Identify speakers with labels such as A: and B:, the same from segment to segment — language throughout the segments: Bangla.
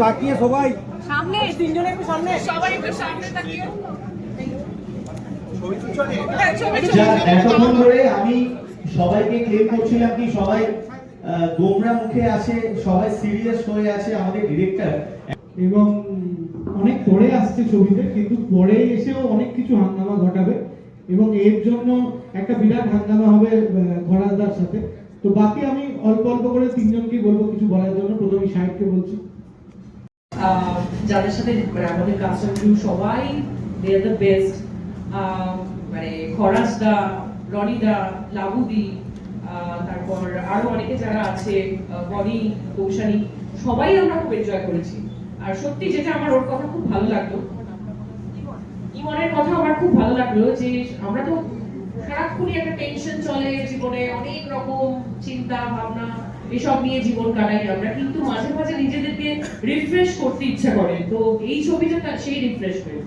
A: তাকিয়ে সবাই
B: সামনে তিনজনে একটু সামনে সবাই একটু সামনে তাকিয়ে
C: সিরিয়াস হয়ে আমাদের
D: এবং অনেক পরে আসছে ছবিতে, কিন্তু পরে এসেও অনেক কিছু হাঙ্গামা ঘটাবে। এবং এর জন্য একটা বিরাট হাঙ্গামা হবে ঘরাদার সাথে। তো বাকি আমি অল্প অল্প করে তিনজনকে বলব কিছু বলার জন্য। প্রথমে সাহেবকে বলছি।
E: যাদের সাথে মানে আমাদের কাস্টম ক্রু সবাই দে আর দ্য বেস্ট মানে খরাস দা রনি দা লাবুদি তারপর আরও অনেকে যারা আছে বনি, কৌশানী, সবাই আমরা খুব এনজয় করেছি। আর সত্যি যেটা আমার ওর কথা খুব ভালো লাগল, ইমনের কথা আমার খুব ভালো লাগল যে আমরা তো সারাক্ষণই একটা টেনশন চলে জীবনে, অনেক রকম চিন্তা, ভাবনা, এসব নিয়ে জীবন কাটাই আমরা। কিন্তু মাঝে মাঝে নিজেদেরকে রিফ্রেশ করতে ইচ্ছা করে। তো এই ছবিটা তার সেই রিফ্রেশমেন্ট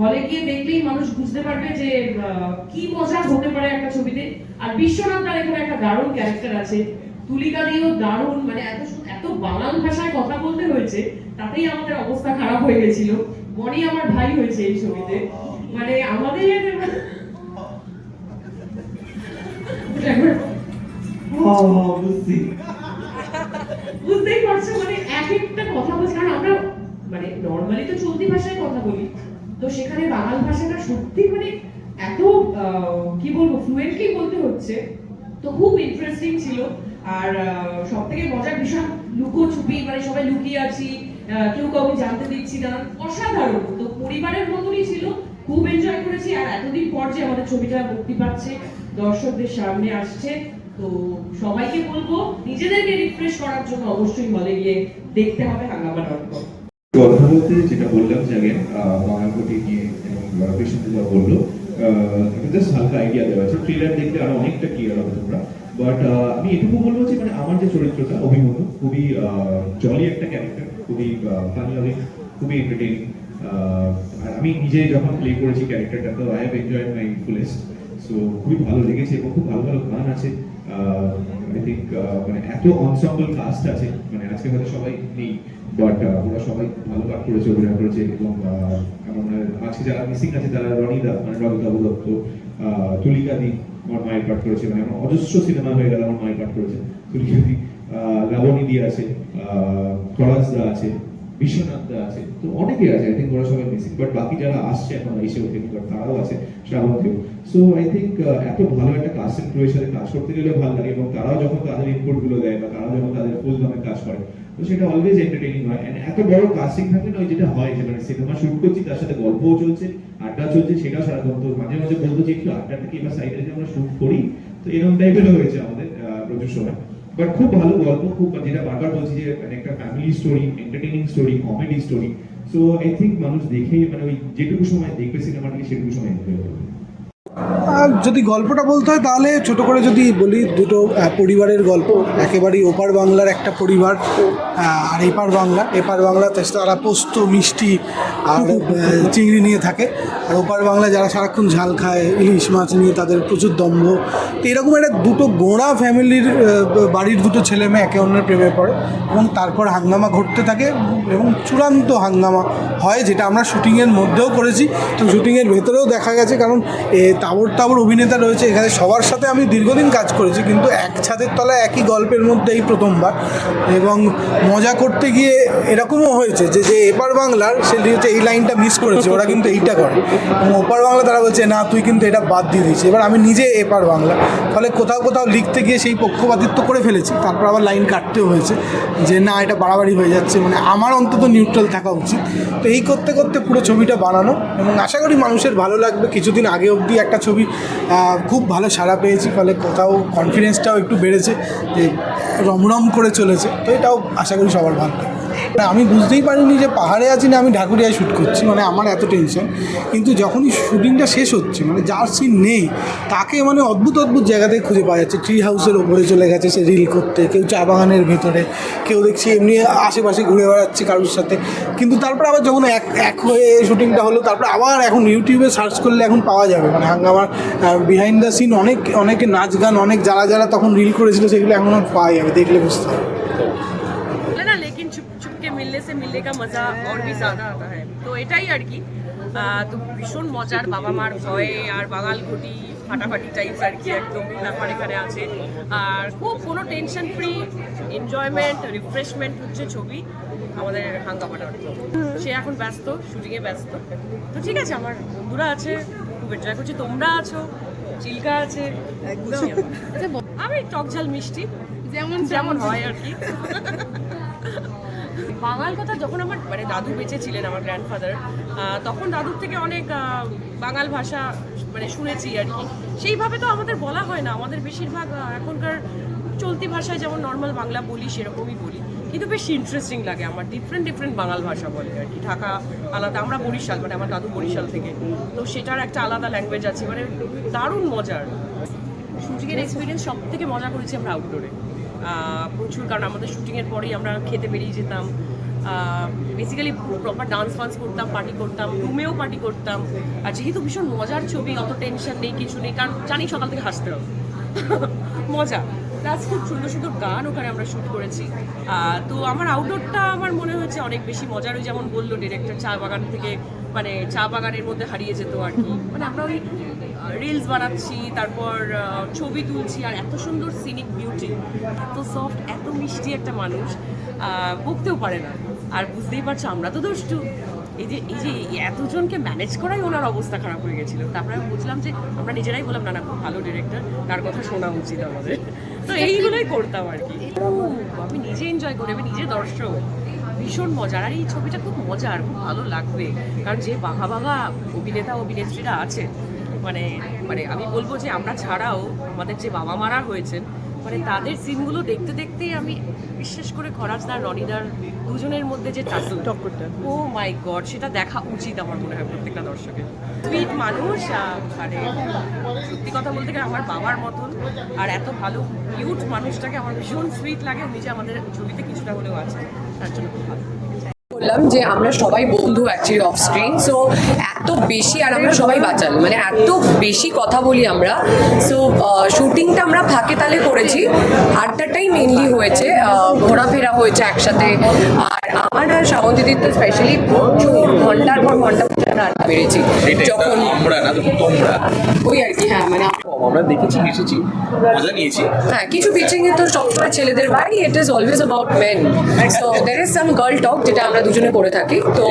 E: হলে গিয়ে দেখলেই মানুষ বুঝতে পারবে যে কি মজা হতে পারে একটা ছবিতে। আর বিশ্বনাথ তার এখানে একটা দারুণ ক্যারেক্টার আছে। তুলিকা দিয়েও দারুণ মানে এত এত বাংলা ভাষায় কথা বলতে হয়েছে, তাতেই আমাদের অবস্থা খারাপ হয়ে গেছিল। মনি আমার ভাই হয়েছে এই ছবিতে। মানে আমাদের বুঝতেই পারছ মানে এক একটা কথা বলছে। কারণ আমরা মানে নর্মালি তো চলতি ভাষায় কথা বলি। তো সেখানে বাংলা ভাষাটা সত্যি মানে এত কি বলব ফ্লুয়েন্টলি বলতে হচ্ছে। তো খুব ইন্টারেস্টিং ছিল। আর সব থেকে মজার বিষয় লুকোছুপি মানে সবাই লুকিয়ে আছি কেউ কাউকে জানতে দিচ্ছি না। অসাধারণ। তো পরিবারের মতনই ছিল। খুব এনজয় করেছি আর এতদিন পর যে আমাদের ছবিটা মুক্তি পাচ্ছে, দর্শকদের সামনে আসছে। তো সবাইকে বলব, নিজেদেরকে রিফ্রেশ করার জন্য অবশ্যই হলে গিয়ে দেখতে হবে হাঙ্গামা ডট কম
F: কথা বলতে যেটা বললাম যে আগে বাঙালকোটি নিয়ে এবং কৃষ্ণ যা বলল জাস্ট হালকা আইডিয়া দেওয়া আছে। ট্রেলার দেখলে আরও অনেকটা ক্লিয়ার হবে তোমরা। বাট আমি এটুকু বলব যে মানে আমার যে চরিত্রটা, অভিমন্যু, খুবই জলি একটা ক্যারেক্টার খুবই ফানি হবে, খুবই এন্টারটেইনিং আমি নিজে যখন প্লে করেছি ক্যারেক্টারটা তো I have enjoy my fullest so খুবই ভালো লেগেছে এবং খুব ভালো ভালো গান আছে আই থিঙ্ক মানে এত অনসাম্বল কাস্ট আছে মানে আজকে হয়তো সবাই নেই বাট ওরা সবাই ভালো কাজ করেছে, অভিনয় করেছে এবং আমার আজকে যারা মিসিং আছে, তারা রনিদা মানে রবি দত্ত তুলিকা দি আমার মায়ের পাঠ করেছে মানে আমার অজস্র সিনেমা হয়ে গেল আমার মায়ের পাঠ করেছে তুলিকা দি আহ, লাবণী দি আছে করাজদা আছে বিশ্বনাথদা আছে তো অনেকে আছে আই থিঙ্ক ওরা সবাই মিসিং বাট বাকি যারা আসছে এখন এসে বাট তারাও আছে শ্রাবন্তেও। সো আই থিঙ্ক এত ভালো একটা কাজ করতে গেলে ভালো লাগে এবং তারাও যখন তাদের ইনপুটগুলো দেয় বা তারা যখন তাদের ফুল দামে কাজ করে তো সেটা অলওয়েজ এন্টারটেইনিং হয়। এন্ড এত বড় কাস্টিং থাকলে না ওই যেটা হয় যে মানে সিনেমা শুট করছি, তার সাথে গল্পও চলছে, আড্ডা চলছে, সেটাও সারাক্ষণ তো মাঝে মাঝে বলতো যে একটু আড্ডা থেকে এবার সাইডে যে আমরা শুট করি, তো এরকম টাইপেরও হয়েছে আমাদের প্রচুর সময় বাট খুব ভালো গল্প, খুব যেটা বারবার বলছি যে মানে একটা family story entertaining story comedy story so I think মানুষ দেখে মানে ওই যেটুকু সময় দেখবে সিনেমাটাকে, সেটুকু সময় এনজয় করবে।
A: যদি গল্পটা বলতে হয়, তাহলে ছোট করে যদি বলি, দুটো পরিবারের গল্প। একেবারেই ওপার বাংলার একটা পরিবার আর এপার বাংলা। এপার বাংলাতে তারা পোস্ত, মিষ্টি আর চিংড়ি নিয়ে থাকে। আর ওপার বাংলা যারা সারাক্ষণ ঝাল খায়, ইলিশ মাছ নিয়ে তাদের প্রচুর দম্ভ। তো এরকম একটা দুটো গোঁড়া ফ্যামিলির বাড়ির দুটো ছেলে মেয়ে একে অন্যের প্রেমে পড়ে এবং তারপর হাঙ্গামা ঘটতে থাকে এবং চূড়ান্ত হাঙ্গামা হয়, যেটা আমরা শুটিংয়ের মধ্যেও করেছি। তো শুটিংয়ের ভেতরেও দেখা গেছে, কারণ, এ তাবর তাবর অভিনেতা রয়েছে। এখানে সবার সাথে আমি দীর্ঘদিন কাজ করেছি, কিন্তু এক ছাদের তলায় একই গল্পের মধ্যে এই প্রথমবার। এবং মজা করতে গিয়ে এরকমও হয়েছে যে যে এপার বাংলার সে হচ্ছে এই লাইনটা মিস করেছে, ওরা কিন্তু এইটা করে। এবং ওপার বাংলা তারা বলছে, না, তুই কিন্তু এটা বাদ দিয়ে দিয়েছি এবার আমি নিজে এপার বাংলা। ফলে কোথাও কোথাও লিখতে গিয়ে সেই পক্ষপাতিত্ব করে ফেলেছি। তারপর আবার লাইন কাটতেও হয়েছে যে, না, এটা বাড়াবাড়ি হয়ে যাচ্ছে। মানে আমার অন্তত নিউট্রাল থাকা উচিত। তো এই করতে করতে পুরো ছবিটা বানানো। এবং আশা করি মানুষের ভালো লাগবে। কিছুদিন আগে অবধি একটা ছবি খুব ভালো সাড়া পেয়েছি, ফলে কোথাও কনফিডেন্সটাও একটু বেড়েছে যে রমরম করে চলেছে। তো এটাও আশা করি সবার ভালো না, আমি বুঝতেই পারিনি যে পাহাড়ে আছি না আমি ঢাকুরিয়ায় শ্যুট করছি মানে আমার এত টেনশন কিন্তু যখনই শুটিংটা শেষ হচ্ছে মানে যার সিন নেই তাকে মানে অদ্ভুত অদ্ভুত জায়গাতে খুঁজে পাওয়া যাচ্ছে। ট্রি হাউসের ওপরে চলে গেছে সে রিল করতে কেউ চা বাগানের ভেতরে কেউ দেখছি এমনি আশেপাশে ঘুরে বেড়াচ্ছে কারোর সাথে। কিন্তু তারপর আবার যখন এক এক হয়ে শুটিংটা হলো তারপর আবার এখন ইউটিউবে সার্চ করলে এখন পাওয়া যাবে। মানে হাঙ্গামার বিহাইন্ড দ্য সিন অনেক অনেকে নাচ গান অনেক যারা যারা তখন রিল করেছিল সেগুলো এখন পাওয়া যাবে দেখলে বুঝতে হবে
E: একটা মজা আর বি আতা তো এটাই আর কি। তো ভীষণ মজার বাবা মার ভয়ে আর বাঙাল ঘটি ফাটাফাটি টাইপস আর কি একদম ব্যাপার এখানে আছে। আর খুব কোনো টেনশন ফ্রি এনজয়মেন্ট রিফ্রেশমেন্ট হচ্ছে ছবি আমাদের হাঙ্গামাটা সে এখন ব্যস্ত শুটিংয়ে ব্যস্ত। তো ঠিক আছে আমার বন্ধুরা আছে খুব এনজয় করছি। তোমরা আছো চিল্কা আছে আমি আচ্ছা, টকঝাল মিষ্টি যেমন যেমন হয় আর কি। বাঙাল কথা যখন আমার মানে দাদু বেঁচে ছিলেন আমার গ্র্যান্ডফাদার তখন দাদুর থেকে অনেক বাঙাল ভাষা মানে শুনেছি আর কি। সেইভাবে তো আমাদের বলা হয় না। আমাদের বেশিরভাগ এখনকার চলতি ভাষায় যেমন নর্মাল বাংলা বলি, সেরকমই বলি। কিন্তু বেশ ইন্টারেস্টিং লাগে আমার। ডিফারেন্ট ডিফারেন্ট বাঙাল ভাষা বলে আর কি। ঢাকা আলাদা, আমরা বরিশাল মানে আমার দাদু বরিশাল থেকে। তো সেটার একটা আলাদা ল্যাঙ্গুয়েজ আছে। মানে দারুণ মজার। শুটিংয়ের এক্সপিরিয়েন্স সব থেকে মজা করেছি আমরা আউটডোরে প্রচুর, কারণ আমাদের শুটিংয়ের পরেই আমরা খেতে বেরিয়ে যেতাম। বেসিক্যালি প্রপার ডান্স ফান্স করতাম পার্টি করতাম রুমেও পার্টি করতাম। আর যেহেতু ভীষণ মজার ছবি, অত টেনশন নেই, কিছু নেই, কারণ জানি সকাল থেকে হাসতে হবে। মজা। প্লাস খুব সুন্দর সুন্দর গান ওখানে আমরা শ্যুট করেছি। তো আমার আউটডোরটা আমার মনে হয়েছে অনেক বেশি মজার ওই যেমন বলল ডিরেক্টর চা বাগান থেকে মানে চা বাগানের মধ্যে হারিয়ে যেত আর কি। মানে আমরা ওই রিলস বানাচ্ছি, তারপর ছবি তুলছি, আর এত সুন্দর সিনিক বিউটি এত সফট এত মিষ্টি একটা মানুষ বকতেও পারে না। আর বুঝতেই পারছ, আমরা তো দুষ্টু। এই যে এই যে এতজনকে ম্যানেজ করাই ওনার অবস্থা খারাপ হয়ে গেছিল। তারপরে আমি বুঝলাম যে, আমরা নিজেরাই বললাম, না না, খুব ভালো ডিরেক্টর তার কথা শোনা উচিত আমাদের। তো এইগুলোই করতাম আর কি। আমি নিজে এনজয় করি, আমি নিজে দর্শক। ভীষণ মজার। আর এই ছবিটা খুব মজার, খুব ভালো লাগবে। কারণ যে বাঘা বাঘা অভিনেতা, অভিনেত্রীরা আছে মানে মানে আমি বলব যে আমরা ছাড়াও আমাদের যে বাবা মারা হয়েছেন মানে তাদের সিনগুলো দেখতে দেখতেই আমি বিশেষ করে খরাজদার রনিদার দুজনের মধ্যে যে টাসল ও মাই গড সেটা দেখা উচিত আমার মনে হয় প্রত্যেকটা দর্শকের। সুইট মানুষ মানে সত্যি কথা বলতে গেলে আমার বাবার মতন আর এত ভালো কিউট মানুষটাকে আমার ভীষণ সুইট লাগে উনি যে আমাদের ছবিতে কিছুটা হলেও আছে। তার জন্য খুব ভালো।
G: বললাম যে আমরা সবাই বন্ধু অ্যাকচুয়ালি অফ স্ক্রিন সো এত বেশি আর আমরা সবাই বাঁচাল মানে এত বেশি কথা বলি আমরা সো শুটিংটা আমরা ফাঁকে তালে করেছি আড্ডাটাই মেনলি হয়েছে ঘোরাফেরা হয়েছে একসাথে আর আমার আর শ্রাবন্তীদির তো স্পেশালি প্রচুর ঘণ্টার পর ঘণ্টা আড্ডা বেড়েছি যখন
H: আমরা না তোমরা।
G: ওই আর কি হ্যাঁ মানে
H: আমরা দেখেছি এসেছি মজা নিয়েছি।
G: হ্যাঁ কিছু পিচিং এ তো সবসময় ছেলেদের বাড়ি it is always about men so there is some girl talk যেটা আমরা দুজনে করে থাকি তো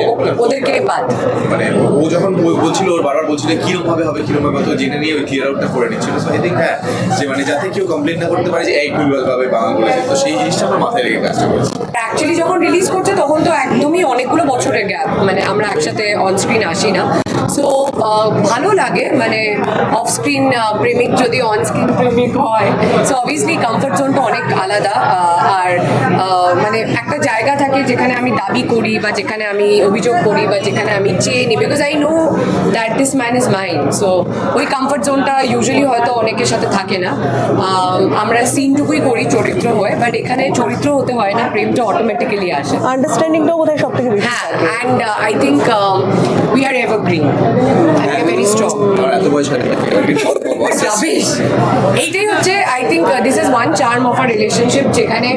G: ওদেরকে বাদ।
H: মানে ও যখন বলছিল ওর বারবার বলছিল ভাবে হবে ভাবে তো জেনে নিয়ে ওই ক্লিয়ার আউটটা করে নিচ্ছিল সো আই থিঙ্ক হ্যাঁ যে মানে যাতে কেউ কমপ্লেন না করতে পারে যে এই ভাবে বাংলা বলেছে। তো সেই জিনিসটা আমার মাথায় রেখে কাজটা করেছে।
G: অ্যাকচুয়ালি যখন রিলিজ করছে তখন তো একদমই অনেকগুলো বছরের গ্যাপ মানে আমরা একসাথে অন স্ক্রিন আসি না। সো ভালো লাগে মানে অফ স্ক্রিন প্রেমিক যদি অন স্ক্রিন প্রেমিক হয় সো অবভিয়াসলি কমফর্ট জোনটা অনেক আলাদা আর মানে একটা জায়গা থাকে যেখানে আমি দাবি করি বা যেখানে আমি অভিযোগ করি বা যেখানে আমি চেয়ে নিই because I know that this man is mind so ওই কমফর্ট জোনটা ইউজুয়ালি হয়তো অনেকের সাথে থাকে না। আমরা সিনটুকুই করি চরিত্র হয়ে বাট এখানে চরিত্র হতে হয় না প্রেমটা অটোমেটিক্যালি আসে।
I: আন্ডারস্ট্যান্ডিংটাও বোধহয় সব থেকে বেশি
G: হ্যাঁ and I think we are evergreen very strong
H: আমার এত বয়স হয়
G: এইটাই হচ্ছে I think this is one charm of our relationship যেখানে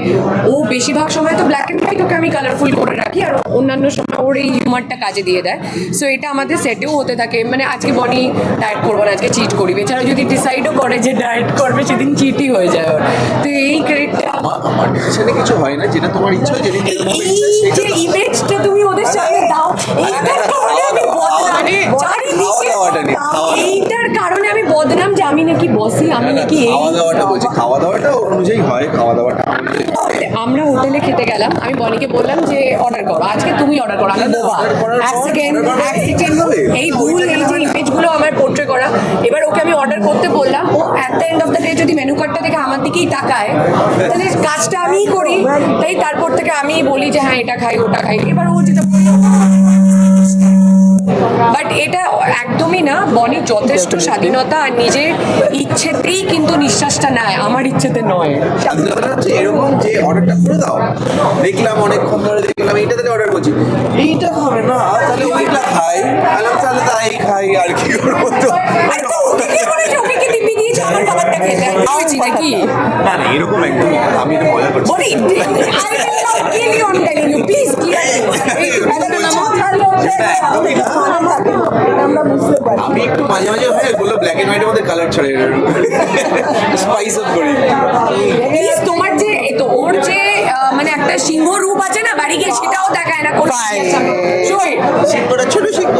G: ও বেশিরভাগ সময় তো ব্ল্যাক অ্যান্ড হোয়াইট ওকে আমি কালারফুল করে রাখি আর অন্যান্য সময় ওর এই হিউমারটা কাজে দিয়ে দেয়। সো এটা আমাদের সেটেও হতে থাকে। মানে আজকে বনি ডায়েট করব না আজকে চিট করি। এছাড়া যদি ডিসাইডও করে যে ডায়েট করবে সেদিন চিটই হয়ে যায় ওর। তো এই ক্রেডিটটা
H: আমার ডিসিশনে কিছু হয় না যেটা তোমার ইচ্ছা হয় যেদিন যেরকম হবে ইচ্ছা
G: এই যে ইমেজটা তুমি ওদের সামনে দাও কারণে আমি
H: দাওয়াটা নেই, খাওয়া
G: এইটার কারণে আমি বদনাম যে আমি নাকি বসি আমি নাকি এই।
H: খাওয়া দাওয়াটা বলছি খাওয়া দাওয়াটা অনুযায়ী হয় খাওয়া দাওয়াটা
G: আমরা হোটেলে খেতে গেলাম আমি বনিকে বললাম যে অর্ডার করো আজকে তুমি অর্ডার করো আমি এক সেকেন্ড এক সেকেন্ড এই ভুল এই যে ইমেজগুলো আমার পোর্ট্রে করা এবার ওকে আমি অর্ডার করতে বললাম ও at the end of the day যদি মেনু কার্ডটা দেখে আমার দিকেই তাকায় তাহলে কাজটা আমিই করি তাই তারপর থেকে আমি বলি যে হ্যাঁ এটা খাই ওটা খাই। এবার ও যেটা বাট এটা একদমই না বনি যথেষ্ট স্বাধীনতা আর নিজের ইচ্ছেতেই কিন্তু নিঃশ্বাসটা নেয় আমার ইচ্ছেতে নয়।
H: স্বাধীনতা হচ্ছে এরকম যে অর্ডারটা করে দাও দেখলাম অনেকক্ষণ ধরে দেখলাম এইটা তাহলে অর্ডার করছি। এইটা হবে না তাহলে ওইটা খাই আলাম তাহলে তাই খাই আর কি করব তো? না না এরকম একদম আমি এটা মজা করছি। আমি একটু মাঝে মাঝে হয় বলল ব্ল্যাক এন্ড হোয়াইটের মধ্যে কালার ছড়ে। স্পাইস আপ করি।
G: তোমার যে তো ওর যে মানে একটা সিংহ রূপ আছে না বাড়ি গিয়ে সেটাও দেখায় না কোনো it.
H: ছোট শিল্প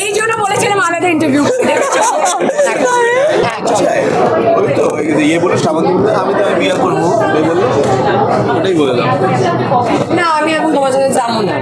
G: এই জন্য বলেছিলাম আলাদা ইন্টারভিউ
H: ওই তো ইয়ে বলো শ্রাবণ আমি তো বিয়ে করব বলল। ওটাই বললাম
G: না আমি এখন তোমার সাথে যাব না।